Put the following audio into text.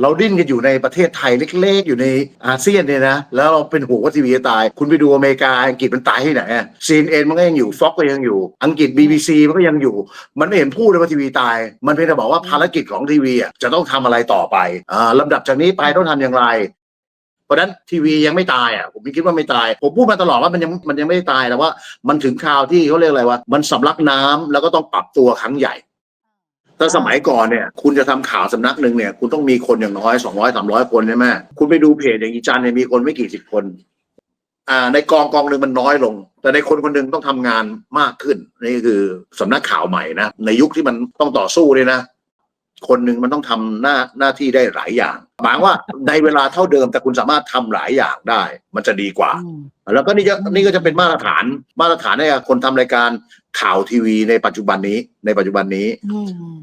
เราดิ้นกันอยู่ในประเทศไทยเล็กๆ อยู่ในอาเซียนเนี่ยนะ แล้วเราเป็นห่วว่าทีวีจะตาย คุณไปดูอเมริกาอังกฤษมันตายที่ไหนซีนเอ็นมันก็ยังอยู่ฟ็อกก็ยังอยู่ อังกฤษ BBC มันก็ยังอยู่ มันไม่เห็นพูดเลยว่าทีวีตาย มันเพียงแต่บอกว่าภารกิจของทีวีอะจะต้องทำอะไรต่อไปอ่าลำดับจากนี้ไปต้องทำอย่างไรเพราะนั้นทีวียังไม่ตายอะผมคิดว่าไม่ตาย ผมพูดมาตลอดว่ามันยังมันยังไม่ได้ตายแต่ว่า มันถึงคราวที่เขาเรียกอะไรว่า มันสำลักน้ำแล้วก็ต้องปรับตัวครั้งใหญ่ ถ้าสมัยก่อนเนี่ย คุณจะทำข่าวสำนักหนึ่งเนี่ย คุณต้องมีคนอย่างน้อยสองร้อยสามร้อยคนใช่ไหมคุณไปดูเพจอย่างอีจันเนี่ยมีคนไม่กี่สิบคน อ่า ในกองกองหนึ่งมันน้อยลง แต่ในคนคนหนึ่งต้องทำงานมากขึ้น นี่คือสำนักข่าวใหม่นะ ในยุคที่มันต้องต่อสู้เลยนะ คนหนึ่งมันต้องทำหน้าหน้าที่ได้หลายอย่างหมายว่าในเวลาเท่าเดิมแต่คุณสามารถทำหลายอย่างได้ มันจะดีกว่าอืมแล้วก็นี่จะนี่ก็จะเป็นมาตรฐานมาตรฐานให้กับคนทำรายการข่าวทีวีในปัจจุบันนี้ในปัจจุบันนี้อืม